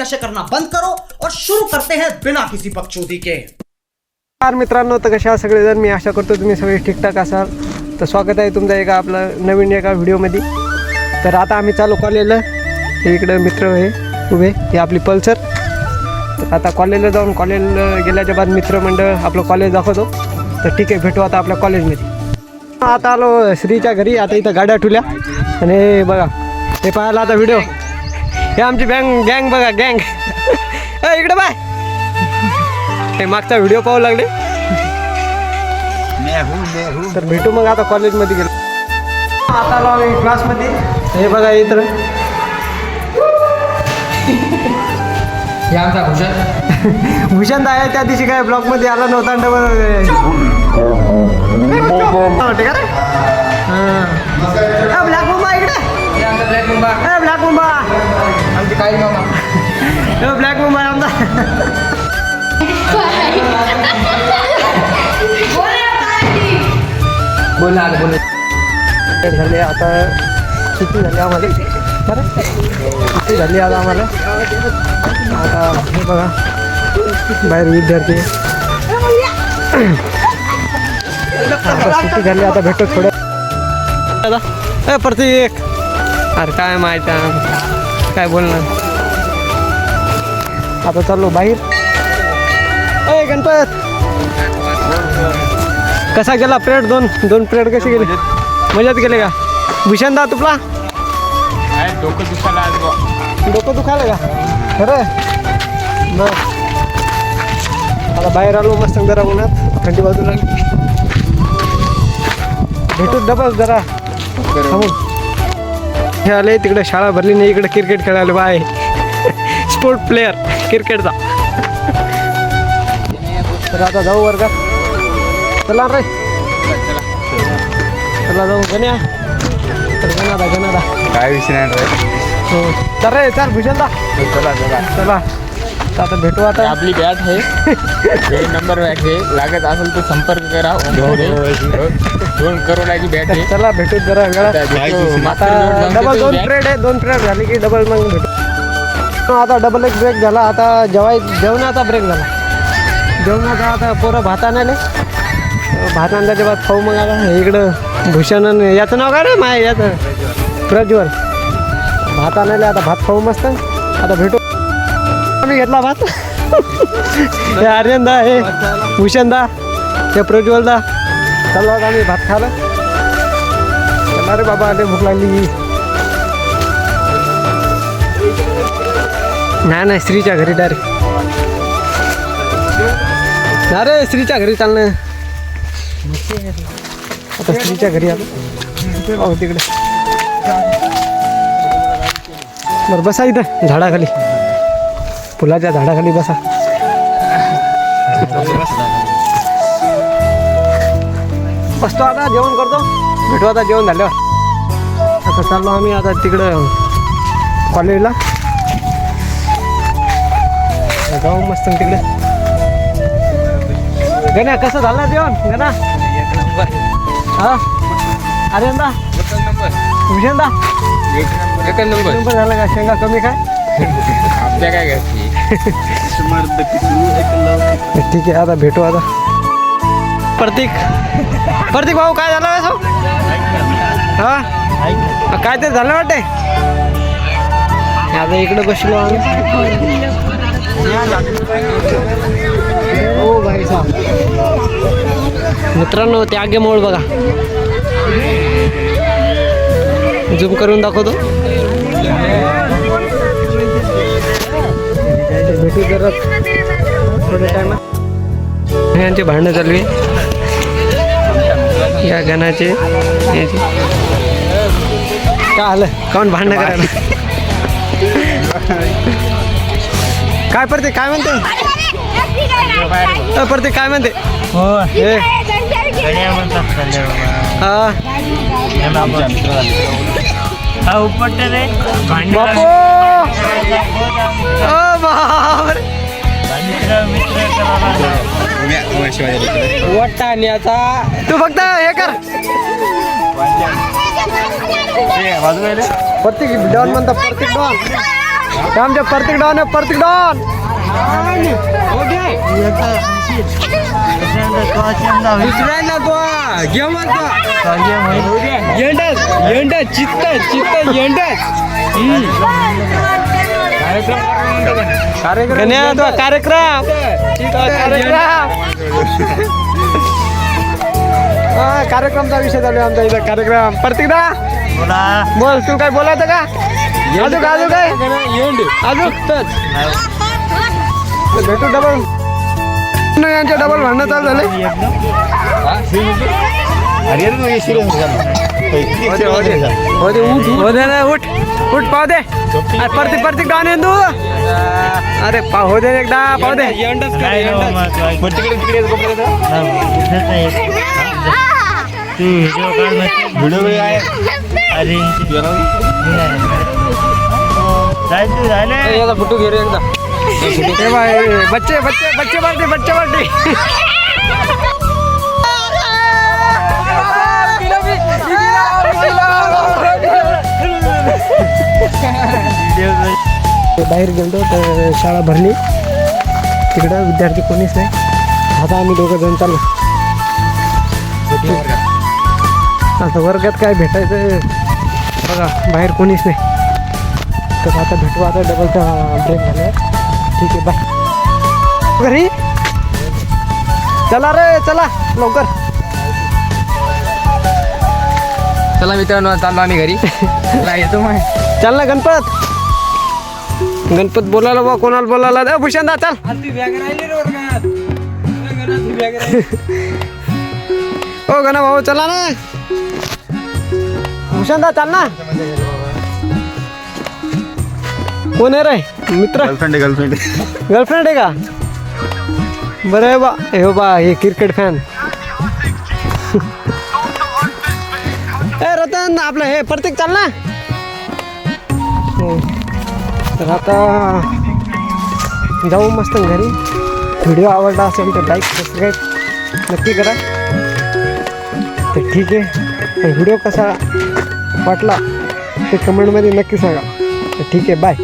नशे करना बंद करो और शुरू करते हैं बिना किसी पक्षोदी के। नमस्कार मित्रांनो तर कशा सगळेजण? मी आशा करतो तुम्ही सगळे ठीकठाक असाल. तर स्वागत आहे तुमचं एका आपलं नवीन एका व्हिडिओमध्ये. तर आता आम्ही चालू कॉलेजला. हे इकडं मित्र हे उभे हे आपली पल्सर. तर आता कॉलेजला जाऊन कॉलेजला गेल्याच्या बाद मित्रमंडळ आपलं कॉलेज दाखवतो. तर ठीक आहे भेटू आता आपल्या कॉलेजमध्ये. आता आलो श्रीच्या घरी आता इथं गाड्या ठुल्या. आणि बघा हे पाहायला आता व्हिडिओ हे आमची बँग गँग बघा गँग इकडे बाय. हे मागचा व्हिडिओ पाहू लागले. तर भेटू मग आता कॉलेजमध्ये गेलो. आता आलो आम्ही क्लासमध्ये हे बघा इतर हे आमचा भूषण. भूषण आहे त्या दिवशी काय ब्लॉकमध्ये आला नव्हता वाटते का रे हां. ब्लॅक मुंबा इकडे. हे आमचा ब्लॅक मुंबा ए ब्लॅक मुंबा आमचे काही मामा. ब्लॅक मुंबा आमचा बोल झाले आता सुट्टी झाली आम्हाला. बरं. सुट्टी झाली आता आम्हाला. आता हे बघा बाहेर विद्यार्थी. आता सुट्टी झाली आता भेटतो थोडं. दादा ए प्रतीक. अरे काय माहिती काय बोलणार? आता चाललो बाहेर. ए गणपत. कसा गेला प्लेट दोन दोन प्लेट कसे गेले? मजात गेले का? भूषण दा तुपला? डोकं दुखायला. डोकं का खरं मग आता बाहेर आलो मस्त जरा उन्हात थंडी बाजूला. भेटू डबल जरा. थांबून हे आले तिकडे शाळा भरली नाही इकडे क्रिकेट खेळायला बाय. स्पोर्ट प्लेअर क्रिकेटचा तर आता जाऊ वर्गात चला रे. चला जाऊ गण्या. तर गणादा गणादा. काय विषय नाही रे. हो. तर रे चाल भूषण दा चला चला. चला. तर आता भेटू आता. आपली बॅट आहे. एक नंबर बॅट आहे. लागत असेल तर संपर्क करा. दोन करोडाची बॅट आहे. चला भेटू जरा वेळा. डबल दोन बॅट. पिरियड आहे. दोन पिरियड झाले की डबल मग भेटू. आता डबल एक ब्रेक झाला. आता जेवाय जेवणाचा ब्रेक झाला. जेवणाचा आता पोरं भात आणाले भात आणल्याच्या बाद खाऊ मग आला इकडं भूषण आणि याचं नाव काय रे? माय याचं. प्रज्वल. भात आणाले आता भात खाऊ मस्त. आता भेटू. आम्ही घेतला भात? हे आर्यनदा हे भूषणदा हे प्रज्वलदा. चाललो आता आम्ही भात खायला. चला रे बाबा आले भूक लागली. नाही नाही स्त्रीच्या घरी डायरेक्ट ना रे घरी चालणं आता स्त्रीच्या घरी आलो. हो तिकडे. बरं बसा इथं झाडाखाली. फुलाच्या झाडाखाली बसा. बसतो आता जेवण करतो. भेटू आता जेवण झाल्यावर. आता चाललो आम्ही आता तिकडं कॉलेजला. जाऊ मस्त तिकडे. गण्या कसं झालं जेवण? गणा हा? अरे यंदा भूषणदा एक नंबर. नंबर झालं का? शेंगा कमी काय आपल्या काय घ्यायची ठीक आहे आता भेटू आता. प्रतीक प्रतीक भाऊ काय झालं असो? हा? काय ते झालं वाटते आता इकडं बसलो आम्ही. हो भाई साहेब. मित्रांनो ते आगे मोड बघा. झूम करून दाखवतो. भेटू जरा थोड्या टायमात यांचे भांडणं चालू आहे. या गणाचे. याचे काय आलं? काऊन भांडणं करायला? काय पडते काय म्हणते? पडते काय म्हणते? हे. हा. अ, बापरे. वटाण्याचा तू फक्त हे कर. प्रत्येक डॉन म्हणता प्रत्येक डॉन. हे आमच्या प्रत्येक डॉन आहे प्रत्येक डॉन. दुसऱ्यांदा तो घे. म्हणतो येंडच येंडच चित्त चित्त येंडच कार्यक्रम कार्यक्रम. कार्यक्रमचा विषय चालू आहे आमचा इथं कार्यक्रम. प्रत्येक दा बोल तू काय बोलायचं का? अजून अजून काय? अजून? भेटू डबल नाही यांच्या डबल भांडणं चालू झाले. हो। दे उठ हो दे ना, उठ उठ। पाव दे। अरे प्रत्येक प्रत्येक डॉन आहे तू अरे पाहू दे एकदा पाहू दे याचा फोटो घे रे एकदा ए भाई बच्चे बच्चे बच्चे पार्टी बच्चे पार्टी बाहेर गेलो तर शाळा भरली. तिकडं विद्यार्थी कोणीच नाही. आता आम्ही दोघं जण चाललो. आता वर्गात काय भेटायचं बघा बाहेर कोणीच नाही. तर आता भेटू आता डबलचा ब्रेक झाला ठीक आहे बाय घरी? चला रे चला लवकर. चला मित्रांनो चाललो आम्ही घरी. चला, येतो मग. चल ना गणपत. गणपत बोलायला बा कोणाला बोलायला? ए भूषणदा चल. ओ गणा भाऊ चला ना. भूषणदा चाल ना. कोण आहे रे? मित्र? गर्लफ्रेंड गर्लफ्रेंड गर्लफ्रेंड आहे. का? बरं आहे बा. हे हो बा हे क्रिकेट फॅन ए रतन आपलं हे प्रत्येक चाल ना. तर आता जाऊ मस्त घरी. व्हिडिओ आवडला असेल तर लाईक सबस्क्राईब नक्की करा. तर ठीक आहे. व्हिडिओ कसा वाटला ते कमेंटमध्ये नक्की सांगा. तर ठीक आहे बाय